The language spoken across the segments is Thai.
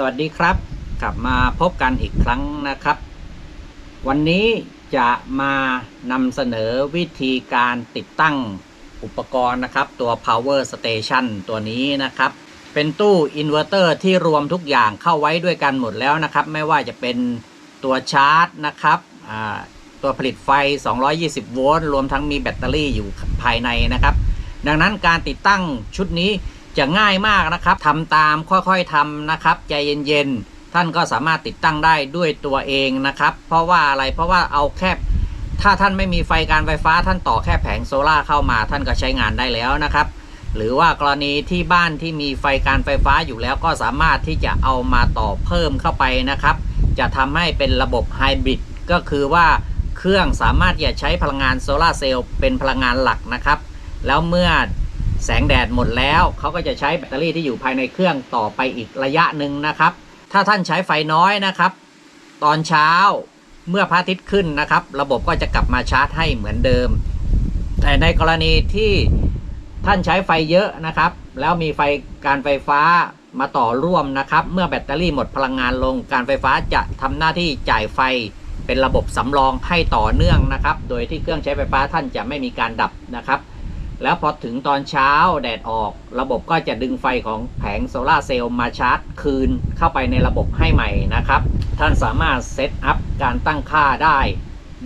สวัสดีครับ กลับมาพบกันอีกครั้งนะครับ วันนี้จะมานำเสนอวิธีการติดตั้งอุปกรณ์นะครับ ตัว power station ตัวนี้นะครับ เป็นตู้อินเวอร์เตอร์ที่รวมทุกอย่างเข้าไว้ด้วยกันหมดแล้วนะครับ ไม่ว่าจะเป็นตัวชาร์จนะครับตัวผลิตไฟ 220 โวลต์รวมทั้งมีแบตเตอรี่อยู่ภายในนะครับ ดังนั้นการติดตั้งชุดนี้ จะง่ายมากนะครับทำตามค่อยๆทำนะครับ ใจเย็นๆ ท่านก็สามารถติดตั้งได้ด้วยตัวเองนะครับ เพราะว่าอะไรเพราะว่าเอาแค่ถ้าท่านไม่มีไฟการไฟฟ้าท่านต่อแค่แผงโซล่าเข้ามา ท่านก็ใช้งานได้แล้วนะครับ หรือว่ากรณีที่บ้านที่มีไฟการไฟฟ้าอยู่แล้วก็สามารถที่จะเอามาต่อเพิ่มเข้าไปนะครับ จะทำให้เป็นระบบไฮบริดก็คือว่าเครื่องสามารถจะใช้พลังงานโซลาเซลล์เป็นพลังงานหลักนะครับ แล้วเมื่อ แสงแดดหมดแล้วเขาก็จะใช้แบตเตอรี่ที่อยู่ภายในเครื่องต่อไปอีกระยะหนึ่งนะครับ ถ้าท่านใช้ไฟน้อยนะครับ ตอนเช้าเมื่อพระอาทิตย์ขึ้นนะครับ ระบบก็จะกลับมาชาร์จให้เหมือนเดิม แต่ในกรณีที่ท่านใช้ไฟเยอะนะครับ แล้วมีไฟการไฟฟ้ามาต่อร่วมนะครับ เมื่อแบตเตอรี่หมดพลังงานลง การไฟฟ้าจะทำหน้าที่จ่ายไฟเป็นระบบสำรองให้ต่อเนื่องนะครับ โดยที่เครื่องใช้ไฟฟ้าท่านจะไม่มีการดับนะครับ แล้วพอถึงตอนเช้าแดดออก ระบบก็จะดึงไฟของแผงโซลาเซลล์มาชาร์จคืนเข้าไปในระบบให้ใหม่นะครับ ท่านสามารถเซตอัพการตั้งค่าได้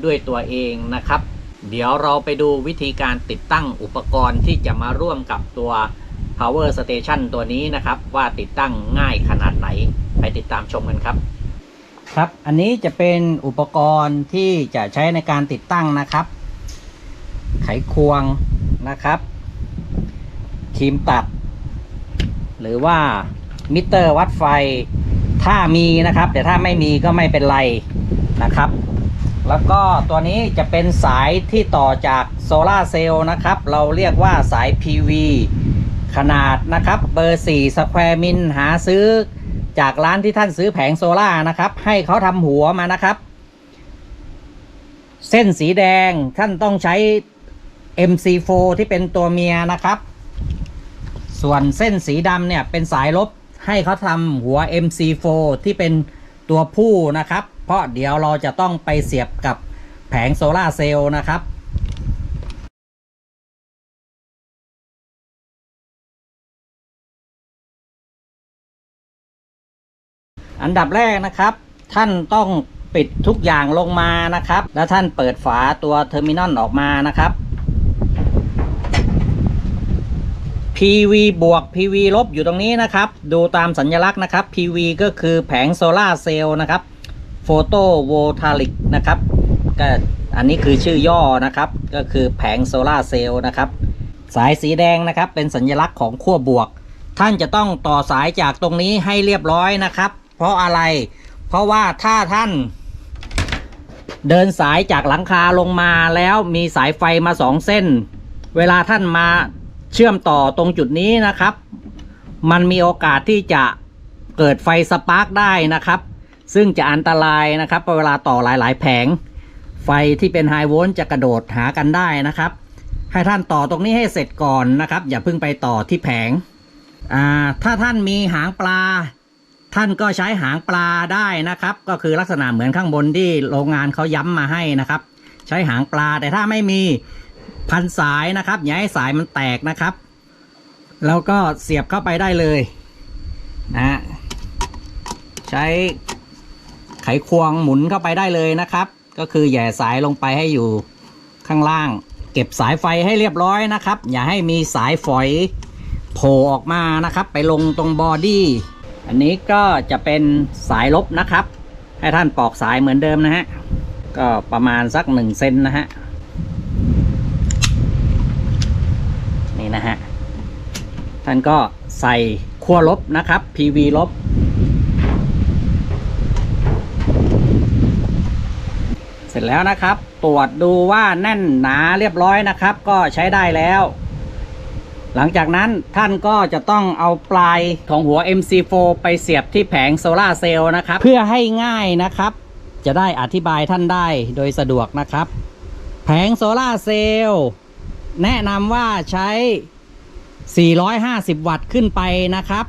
ด้วยตัวเองนะครับ เดี๋ยวเราไปดูวิธีการติดตั้งอุปกรณ์ที่จะมาร่วมกับตัว power station ตัวนี้นะครับ ว่าติดตั้งง่ายขนาดไหน ไปติดตามชมกันครับ ครับ อันนี้จะเป็นอุปกรณ์ที่จะใช้ในการติดตั้งนะครับ ไขควง นะครับครีมตัด หรือว่ามิเตอร์วัดไฟ ถ้ามีนะครับ แต่ถ้าไม่มีก็ไม่เป็นไรนะครับ แล้วก็ตัวนี้จะเป็นสายที่ต่อจากโซลาเซลล์นะครับ เราเรียกว่าสาย PV ขนาดนะครับเบอร์ 4 สแควร์มิลหาซื้อจากร้านที่ท่านซื้อแผงโซล่านะครับ ให้เขาทำหัวมานะครับ เส้นสีแดงท่านต้องใช้ MC4 ที่เป็นตัวเมียนะครับ ส่วนเส้นสีดำเนี่ยเป็นสายลบให้เขาทำหัว MC4 ที่เป็นตัวผู้นะครับ เพราะเดี๋ยวเราจะต้องไปเสียบกับแผงโซลาร์เซลล์นะครับอันดับแรกนะครับ ท่านต้องปิดทุกอย่างลงมานะครับ แล้วท่านเปิดฝาตัวเทอร์มินอลออกมานะครับ PV บวก PV ลบอยู่ตรงนี้นะครับ ดูตามสัญลักษณ์นะครับ PV ก็คือแผงโซลาเซลล์นะครับโฟโตโวลตาริกนะครับก็อันนี้คือชื่อย่อนะครับ ก็คือแผงโซลาเซลล์นะครับ สายสีแดงนะครับ เป็นสัญลักษณ์ของขั้วบวก ท่านจะต้องต่อสายจากตรงนี้ให้เรียบร้อยนะครับ เพราะอะไร เพราะว่าถ้าท่าน เดินสายจากหลังคาลงมาแล้วมีสายไฟมาสองเส้น เวลาท่านมา เชื่อมต่อตรงจุดนี้นะครับ มันมีโอกาสที่จะเกิดไฟสปาร์กได้นะครับ ซึ่งจะอันตรายนะครับเวลาต่อหลาย ๆ แผง ไฟที่เป็นไฮโวลต์จะกระโดดหากันได้นะครับ ให้ท่านต่อตรงนี้ให้เสร็จก่อนนะครับ อย่าเพิ่งไปต่อที่แผงถ้าท่านมีหางปลา ท่านก็ใช้หางปลาได้นะครับ ก็คือลักษณะเหมือนข้างบนที่โรงงานเขาย้ำมาให้นะครับ ใช้หางปลาแต่ถ้าไม่มี พันสายนะครับอย่าให้สายมันแตกนะครับ แล้วก็เสียบเข้าไปได้เลยนะใช้ไขควงหมุนเข้าไปได้เลยนะครับ ก็คือแย่สายลงไปให้อยู่ข้างล่าง เก็บสายไฟให้เรียบร้อยนะครับ อย่าให้มีสายฝอยโผล่ออกมานะครับ ไปลงตรงบอดี้อันนี้ก็จะเป็นสายลบนะครับ ให้ท่านปอกสายเหมือนเดิมนะฮะก็ประมาณสักหนึ่งเซนนะฮะ นี่นะฮะ ท่านก็ใส่ขั้วลบนะครับ PV ลบ เสร็จแล้วนะครับ ตรวจดูว่าแน่นหนาเรียบร้อยนะครับ ก็ใช้ได้แล้ว หลังจากนั้นท่านก็จะต้องเอาปลายของหัว MC4 ไปเสียบที่แผงโซลาเซลล์นะครับ เพื่อให้ง่ายนะครับ จะได้อธิบายท่านได้โดยสะดวกนะครับ แผงโซลาเซลล์ แนะนำว่าใช้ 450 วัตต์ขึ้นไปนะครับ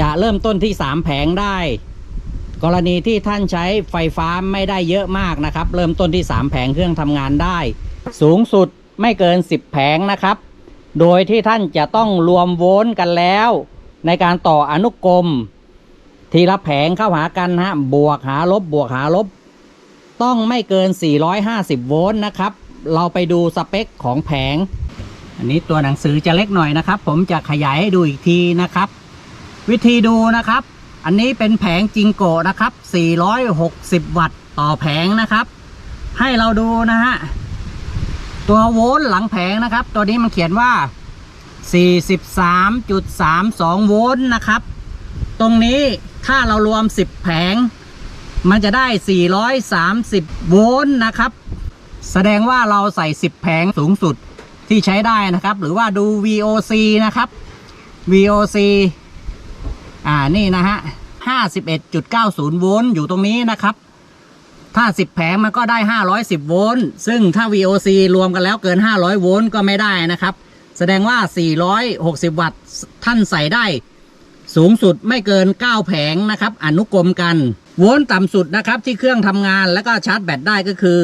จะเริ่มต้นที่ 3 แผงได้ กรณีที่ท่านใช้ไฟฟ้าไม่ได้เยอะมากนะครับ เริ่มต้นที่ 3 แผงเครื่องทำงานได้ สูงสุดไม่เกิน 10 แผงนะครับ โดยที่ท่านจะต้องรวมโวลต์กันแล้ว ในการต่ออนุกรม ทีละแผงเข้าหากันฮะบวกหาลบบวกหาลบ ต้องไม่เกิน 450 โวลต์นะครับ เราไปดูสเปคของแผง อันนี้ตัวหนังสือจะเล็กหน่อยนะครับ ผมจะขยายให้ดูอีกทีนะครับ วิธีดูนะครับ อันนี้เป็นแผงจิงโกะนะครับ 460 วัตต์ต่อแผงนะครับ ให้เราดูนะฮะตัวโวลต์หลังแผงนะครับ ตัวนี้มันเขียนว่า 43.32 โวลต์นะครับ ตรงนี้ถ้าเรารวม 10 แผง มันจะได้ 430 โวลต์นะครับ แสดงว่าเราใส่ 10 แผงสูงสุดที่ใช้ได้นะครับ หรือว่าดู VOC นะครับ VOC อ่านี่นะฮะ 51.90 โวลต์อยู่ตรงนี้นะครับ ถ้า 10 แผงมันก็ได้ 510 โวลต์ซึ่งถ้า VOC รวมกันแล้วเกิน 500 โวลต์ก็ไม่ได้นะครับ แสดงว่า 460 วัตต์ท่านใส่ได้ สูงสุดไม่เกิน 9 แผงนะครับ อนุกรมกัน โวลต์ต่ำสุดนะครับที่เครื่องทำงานแล้วก็ชาร์จแบตได้ก็คือ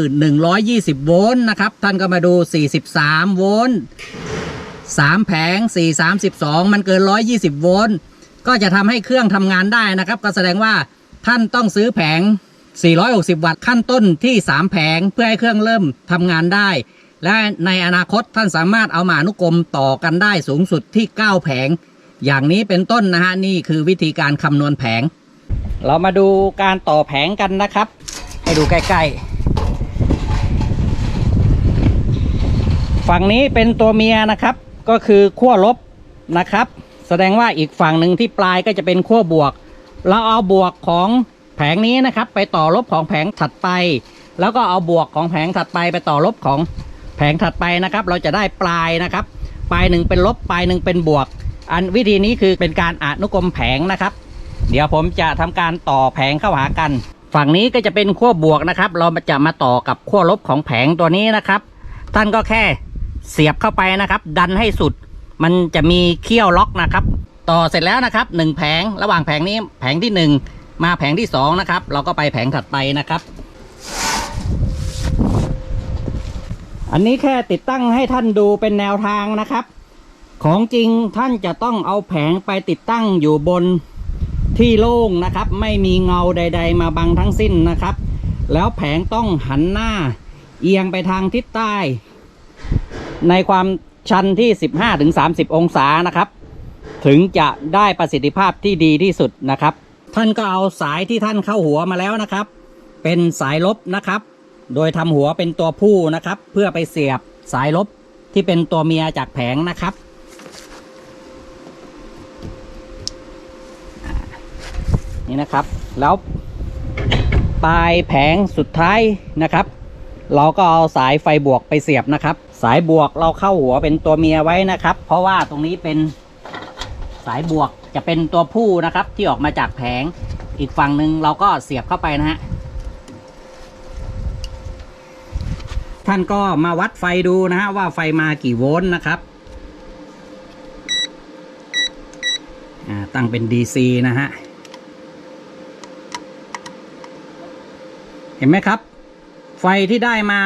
120 โวลต์นะครับ ท่านก็มาดู 43 โวลต์3แผง 4 32 มันเกิน 120 โวลต์ก็จะทำให้เครื่องทำงานได้นะครับ ก็แสดงว่าท่านต้องซื้อแผง 460 วัตต์ขั้นต้นที่ 3 แผงเพื่อให้เครื่องเริ่มทำงานได้ และในอนาคตท่านสามารถเอามาอนุกรมต่อกันได้สูงสุดที่ 9 แผง อย่างนี้เป็นต้นนะฮะนี่คือวิธีการคำนวณแผง เรามาดูการต่อแผงกันนะครับ ให้ดูใกล้ๆ ฝั่งนี้เป็นตัวเมียนะครับ ก็คือขั้วลบนะครับ แสดงว่าอีกฝั่งหนึ่งที่ปลายก็จะเป็นขั้วบวก เราเอาบวกของแผงนี้นะครับ ไปต่อลบของแผงถัดไป แล้วก็เอาบวกของแผงถัดไปไปต่อลบของแผงถัดไปนะครับ เราจะได้ปลายนะครับ ปลายหนึ่งเป็นลบปลายหนึ่งเป็นบวก อันวิธีนี้คือเป็นการอนุกรมแผงนะครับ เดี๋ยวผมจะทำการต่อแผงเข้าหากัน ฝั่งนี้ก็จะเป็นขั้วบวกนะครับ เราจะมาต่อกับขั้วลบของแผงตัวนี้นะครับ ท่านก็แค่เสียบเข้าไปนะครับ ดันให้สุด มันจะมีเขี้ยวล็อกนะครับ ต่อเสร็จแล้วนะครับหนึ่งแผงระหว่างแผงนี้แผงที่หนึ่งมาแผงที่สองนะครับเราก็ไปแผงถัดไปนะครับ อันนี้แค่ติดตั้งให้ท่านดูเป็นแนวทางนะครับ ของจริงท่านจะต้องเอาแผงไปติดตั้งอยู่บน ที่โล่งนะครับ ไม่มีเงาใด ๆ มาบังทั้งสิ้นนะครับ แล้วแผงต้องหันหน้า เอียงไปทางทิศใต้ ในความชันที่ 15-30 องศานะครับ ถึงจะได้ประสิทธิภาพที่ดีที่สุดนะครับ ท่านก็เอาสายที่ท่านเข้าหัวมาแล้วนะครับ เป็นสายลบนะครับ โดยทำหัวเป็นตัวผู้นะครับ เพื่อไปเสียบสายลบที่เป็นตัวเมียจากแผงนะครับ นี่นะครับ แล้วปลายแผงสุดท้ายนะครับ เราก็เอาสายไฟบวกไปเสียบนะครับ สายบวกเราเข้าหัวเป็นตัวเมียไว้นะครับ เพราะว่าตรงนี้เป็นสายบวกจะเป็นตัวผู้นะครับ ที่ออกมาจากแผงอีกฝั่งหนึ่งเราก็เสียบเข้าไปนะฮะท่านก็มาวัดไฟดูนะฮะว่าไฟมากี่โวลต์นะครับตั้งเป็น DC นะฮะ ห็นไหมครับ ไฟที่ได้มา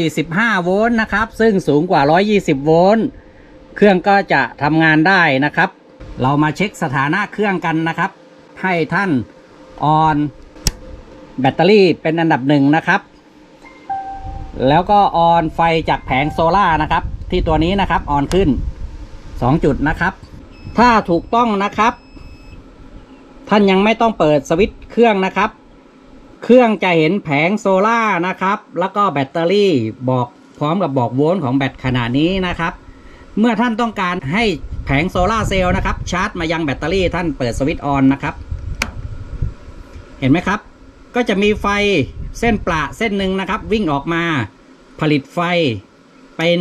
145 โวลต์นะครับ ซึ่งสูงกว่า 120 โวลต์เครื่องก็จะทำงานได้นะครับ เรามาเช็คสถานะเครื่องกันนะครับ ให้ท่านออนแบตเตอรี่เป็นอันดับหนึ่งนะครับ แล้วก็ออนไฟจากแผงโซล่านะครับ ที่ตัวนี้นะครับออนขึ้น 2 จุดนะครับ ถ้าถูกต้องนะครับ ท่านยังไม่ต้องเปิดสวิตช์เครื่องนะครับ เครื่องจะเห็นแผงโซล่านะครับ แล้วก็แบตเตอรี่บอกพร้อมกับบอกโวลต์ของแบตขนาดนี้นะครับ เมื่อท่านต้องการให้แผงโซล่าเซลล์นะครับชาร์จมายังแบตเตอรี่ท่านเปิดสวิตช์ออนนะครับ เห็นไหมครับ ก็จะมีไฟเส้นประเส้นหนึ่งนะครับ วิ่งออกมาผลิตไฟเป็น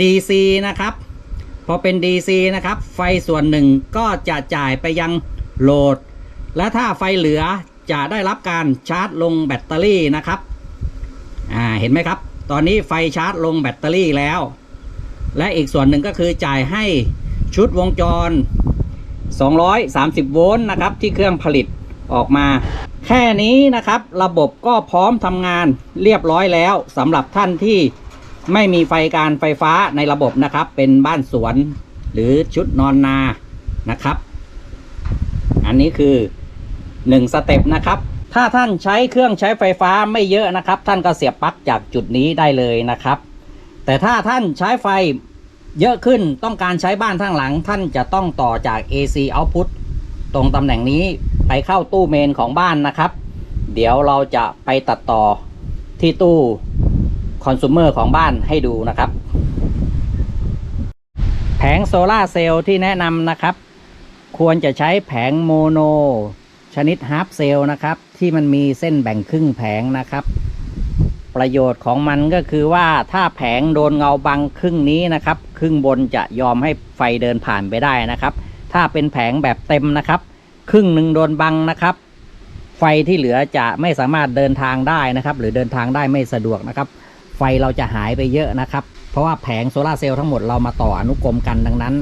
DC นะครับ พอเป็น DC นะครับ ไฟส่วนหนึ่งก็จะจ่ายไปยังโหลด และถ้าไฟเหลือ จะได้รับการชาร์จลงแบตเตอรี่นะครับ อ่า เห็นไหมครับ ตอนนี้ไฟชาร์จลงแบตเตอรี่แล้ว และอีกส่วนหนึ่งก็คือจ่ายให้ชุดวงจร 230 โวลต์นะครับ ที่เครื่องผลิตออกมา แค่นี้นะครับ ระบบก็พร้อมทำงานเรียบร้อยแล้วสำหรับท่านที่ไม่มีไฟการไฟฟ้าในระบบนะครับ เป็นบ้านสวนหรือชุดนอนนานะครับ อันนี้คือ 1 สเต็ปนะครับ ถ้าท่านใช้เครื่องใช้ไฟฟ้าไม่เยอะนะครับ ท่านก็เสียบปลั๊กจากจุดนี้ได้เลยนะครับ แต่ถ้าท่านใช้ไฟเยอะขึ้นต้องการใช้บ้านข้งหลัง ท่านจะต้องต่อจาก AC output ตรงตำแหน่งนี้ไปเข้าตู้เมนของบ้านนะครับ เดี๋ยวเราจะไปตัดต่อที่ตู้คอน sumer ของบ้านให้ดูนะครับ แผงโซลาเซลล์ที่แนะนำนะครับ ควรจะใช้แผงโมโน ชนิดฮาร์ปเซล์นะครับ ที่มันมีเส้นแบ่งครึ่งแผงนะครับ ประโยชน์ของมันก็คือว่าถ้าแผงโดนเงาบังครึ่งนี้นะครับ ครึ่งบนจะยอมให้ไฟเดินผ่านไปได้นะครับ ถ้าเป็นแผงแบบเต็มนะครับ ครึ่งหนึ่งโดนบังนะครับ ไฟที่เหลือจะไม่สามารถเดินทางได้นะครับ หรือเดินทางได้ไม่สะดวกนะครับ ไฟเราจะหายไปเยอะนะครับ เพราะว่าแผงโซลาร์เซลล์ทั้งหมดเรามาต่ออนุกรมกันดังนั้น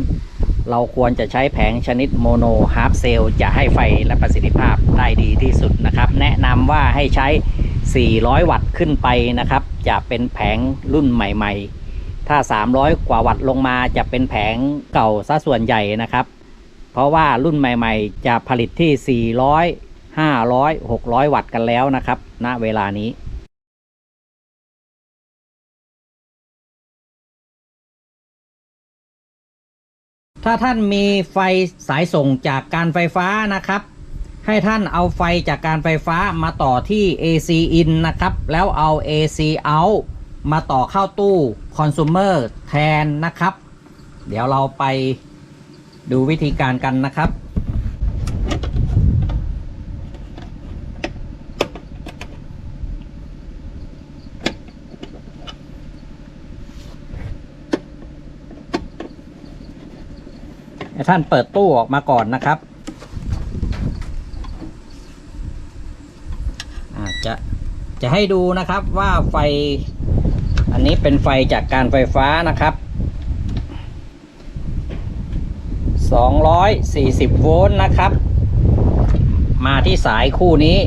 เราควรจะใช้แผงชนิดโมโนฮาร์ปเซลจะให้ไฟและประสิทธิภาพได้ดีที่สุดนะครับ แนะนำว่าให้ใช้ 400 วัตต์ขึ้นไปนะครับ จะเป็นแผงรุ่นใหม่ ๆ ถ้า 300 กว่าวัตต์ลงมาจะเป็นแผงเก่าซะส่วนใหญ่นะครับ เพราะว่ารุ่นใหม่ ๆ จะผลิตที่ 400 500 600 วัตต์กันแล้วนะครับ ณ เวลานี้ ถ้าท่านมีไฟสายส่งจากการไฟฟ้านะครับ ให้ท่านเอาไฟจากการไฟฟ้ามาต่อที่ AC in นะครับ แล้วเอา AC out มาต่อเข้าตู้คอน sumer แทนนะครับ เดี๋ยวเราไปดูวิธีการกันนะครับ ให้ท่านเปิดตู้ออกมาก่อนนะครับ อาจจะจะให้ดูนะครับว่าไฟ อันนี้เป็นไฟจากการไฟฟ้านะครับ240 โวลต์นะครับ มาที่สายคู่นี้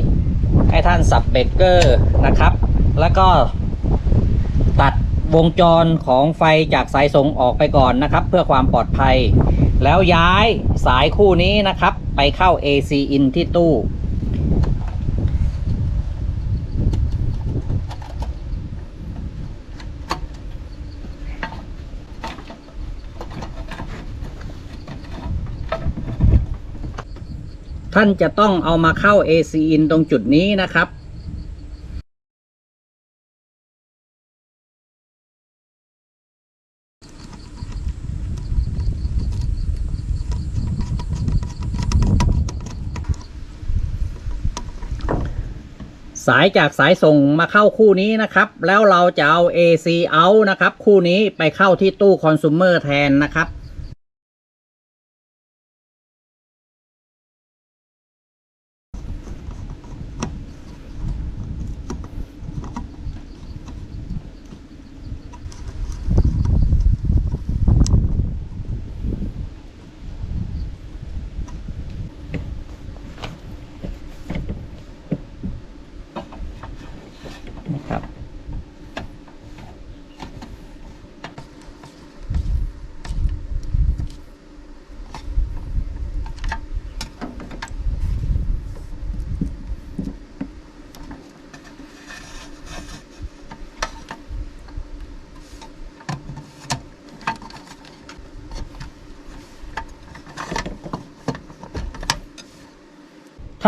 ให้ท่านสับเบรกเกอร์นะครับ แล้วก็ตัดวงจรของไฟจากสายส่งออกไปก่อนนะครับ เพื่อความปลอดภัย แล้วย้ายสายคู่นี้นะครับ ไปเข้า AC in ที่ตู้ ท่านจะต้องเอามาเข้า AC in ตรงจุดนี้นะครับ สายจากสายส่งมาเข้าคู่นี้นะครับ แล้วเราจะเอา AC out นะครับ คู่นี้ไปเข้าที่ตู้คอน sumer แทนนะครับนะครับ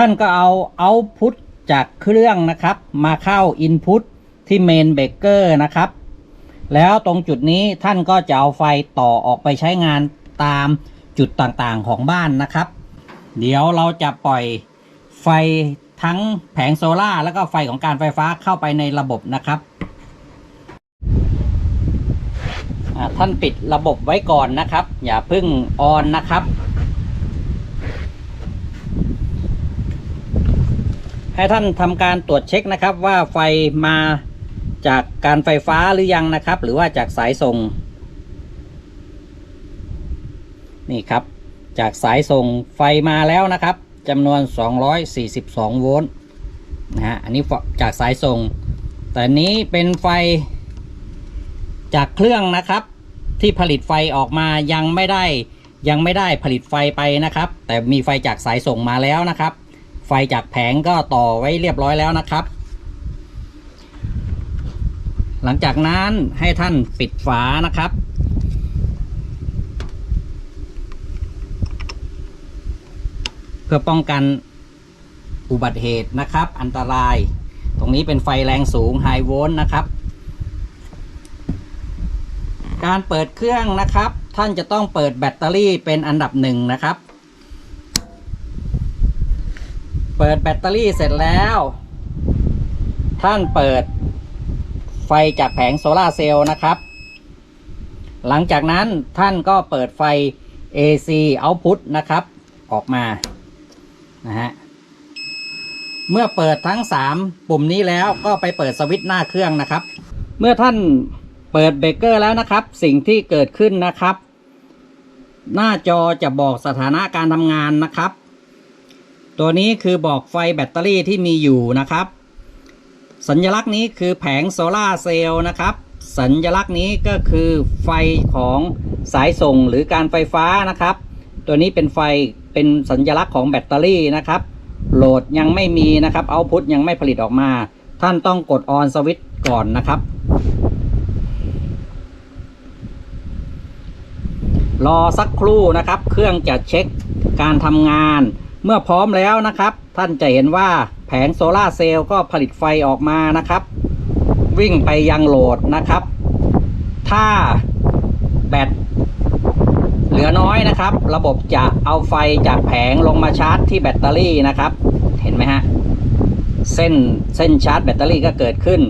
ท่านก็เอาเอาพุทจากเครื่องนะครับ มาเข้าอินพุตที่เมนเบเกอร์นะครับ แล้วตรงจุดนี้ท่านก็จะเอาไฟต่อออกไปใช้งานตามจุดต่างๆของบ้านนะครับ เดี๋ยวเราจะปล่อยไฟทั้งแผงโซล่าแล้วก็ไฟของการไฟฟ้าเข้าไปในระบบนะครับท่านปิดระบบไว้ก่อนนะครับ อย่าเพึ่งออนนะครับ ให้ท่านทำการตรวจเช็คนะครับ ว่าไฟมาจากการไฟฟ้าหรือยังนะครับ หรือว่าจากสายส่ง นี่ครับ จากสายส่งไฟมาแล้วนะครับจำนวน 242 โวลต์นะฮะอันนี้จากสายส่ง แต่นี้เป็นไฟจากเครื่องนะครับ ที่ผลิตไฟออกมายังไม่ได้ยังไม่ได้ผลิตไฟไปนะครับ แต่มีไฟจากสายส่งมาแล้วนะครับ ไฟจากแผงก็ต่อไว้เรียบร้อยแล้วนะครับ หลังจากนั้นให้ท่านปิดฝานะครับเพื่อป้องกันอุบัติเหตุนะครับ อันตราย ตรงนี้เป็นไฟแรงสูงไฮโวลต์นะครับ การเปิดเครื่องนะครับ ท่านจะต้องเปิดแบตเตอรี่เป็นอันดับหนึ่งนะครับ เปิดแบตเตอรี่เสร็จแล้ว ท่านเปิดไฟจากแผงโซลาเซลล์นะครับ หลังจากนั้นท่านก็เปิดไฟ AC output นะครับ ออกมานะฮะเมื่อเปิดทั้ง 3 ปุ่มนี้แล้วก็ไปเปิดสวิตช์หน้าเครื่องนะครับ เมื่อท่านเปิดเบรกเกอร์แล้วนะครับ สิ่งที่เกิดขึ้นนะครับ หน้าจอจะบอกสถานะการทำงานนะครับ ตัวนี้คือบอกไฟแบตเตอรี่ที่มีอยู่นะครับ สัญลักษณ์นี้คือแผงโซลาเซลล์นะครับ สัญลักษณ์นี้ก็คือไฟของสายส่งหรือการไฟฟ้านะครับ ตัวนี้เป็นไฟเป็นสัญลักษณ์ของแบตเตอรี่นะครับ โหลดยังไม่มีนะครับเอาพุทยังไม่ผลิตออกมา ท่านต้องกดออนสวิตช์ก่อนนะครับรอสักครู่นะครับ เครื่องจะเช็คการทำงาน เมื่อพร้อมแล้วนะครับ ท่านจะเห็นว่าแผงโซลาเซลล์ก็ผลิตไฟออกมานะครับ วิ่งไปยังโหลดนะครับ ถ้าแบตเหลือน้อยนะครับ ระบบจะเอาไฟจากแผงลงมาชาร์จที่แบตเตอรี่นะครับ เห็นไหมฮะเส้นเส้นชาร์จแบตเตอรี่ก็เกิดขึ้น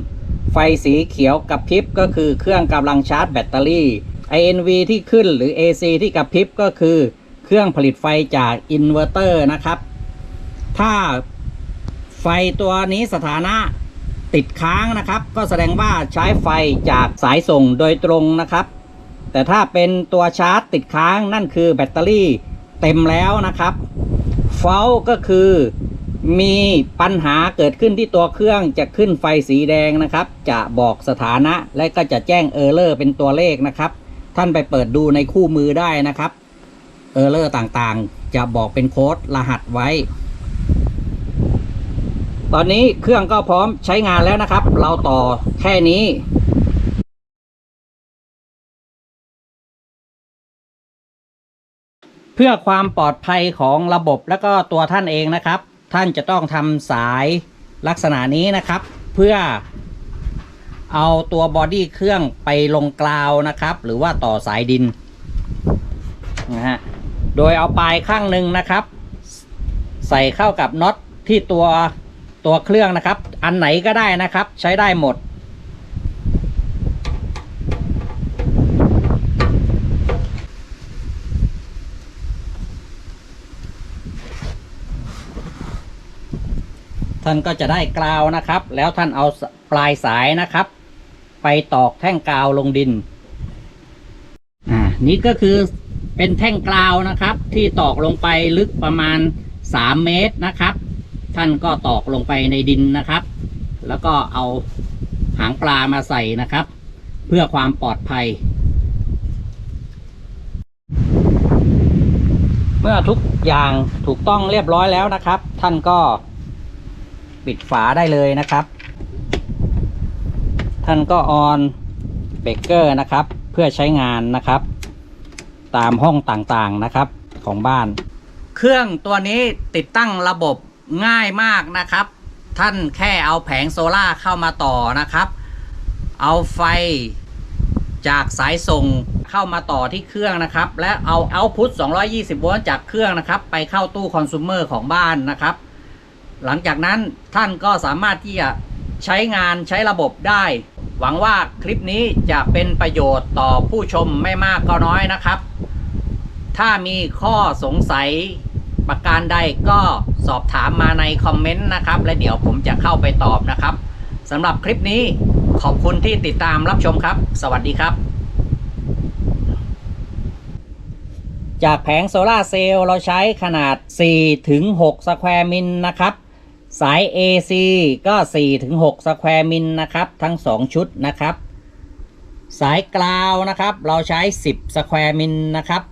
ไฟสีเขียวกับพริบก็คือเครื่องกำลังชาร์จแบตเตอรี่ INV ที่ขึ้นหรือ AC ที่กระพริบก็คือ เครื่องผลิตไฟจากอินเวอร์เตอร์นะครับ ถ้าไฟตัวนี้สถานะติดค้างนะครับ ก็แสดงว่าใช้ไฟจากสายส่งโดยตรงนะครับ แต่ถ้าเป็นตัวชาร์จติดค้างนั่นคือแบตเตอรี่เต็มแล้วนะครับเฟลก็คือมีปัญหาเกิดขึ้นที่ตัวเครื่องจะขึ้นไฟสีแดงนะครับ จะบอกสถานะและก็จะแจ้งเออร์เลอร์เป็นตัวเลขนะครับ ท่านไปเปิดดูในคู่มือได้นะครับ ออร์เลอร์ต่างๆ จะบอกเป็นโค้ดรหัสไว้ ตอนนี้เครื่องก็พร้อมใช้งานแล้วนะครับ เราต่อแค่นี้เพื่อความปลอดภัยของระบบและก็ตัวท่านเองนะครับ ท่านจะต้องทำสายลักษณะนี้นะครับ เพื่อเอาตัวบอดี้เครื่องไปลงกราวนะครับ หรือว่าต่อสายดินนะฮะ โดยเอาปลายข้างหนึ่งนะครับ ใส่เข้ากับน็อตที่ตัวตัวเครื่องนะครับ อันไหนก็ได้นะครับ ใช้ได้หมด ท่านก็จะได้กราวนะครับ แล้วท่านเอาปลายสายนะครับ ไปตอกแท่งกาวลงดิน อ่า นี่ก็คือ เป็นแท่งกราวนะครับ ที่ตอกลงไปลึกประมาณ 3 เมตรนะครับ ท่านก็ตอกลงไปในดินนะครับ แล้วก็เอาหางปลามาใส่นะครับ เพื่อความปลอดภัย เมื่อทุกอย่างถูกต้องเรียบร้อยแล้วนะครับ ท่านก็ปิดฝาได้เลยนะครับ ท่านก็ออนเบเกอร์นะครับ เพื่อใช้งานนะครับ ตามห้องต่างๆนะครับของบ้าน เครื่องตัวนี้ติดตั้งระบบง่ายมากนะครับ ท่านแค่เอาแผงโซล่าเข้ามาต่อนะครับ เอาไฟจากสายส่งเข้ามาต่อที่เครื่องนะครับ และเอาเอาพุท220 โวลต์จากเครื่องนะครับ ไปเข้าตู้คอน sumer ของบ้านนะครับ หลังจากนั้นท่านก็สามารถที่จะใช้งานใช้ระบบได้ หวังว่าคลิปนี้จะเป็นประโยชน์ต่อผู้ชมไม่มากก็น้อยนะครับ ถ้ามีข้อสงสัยประการใดก็สอบถามมาในคอมเมนต์นะครับ และเดี๋ยวผมจะเข้าไปตอบนะครับสำหรับคลิปนี้ขอบคุณที่ติดตามรับชมครับ สวัสดีครับ จากแผงโซลาเซลล์เราใช้ขนาด 4 ถึง 6 สแควร์มิลนะครับ สาย AC ก็ 4 ถึง 6 สแควร์มิลนะครับ ทั้ง 2 ชุดนะครับ สายกราวนะครับ เราใช้ 10 สแควร์มิลนะครับ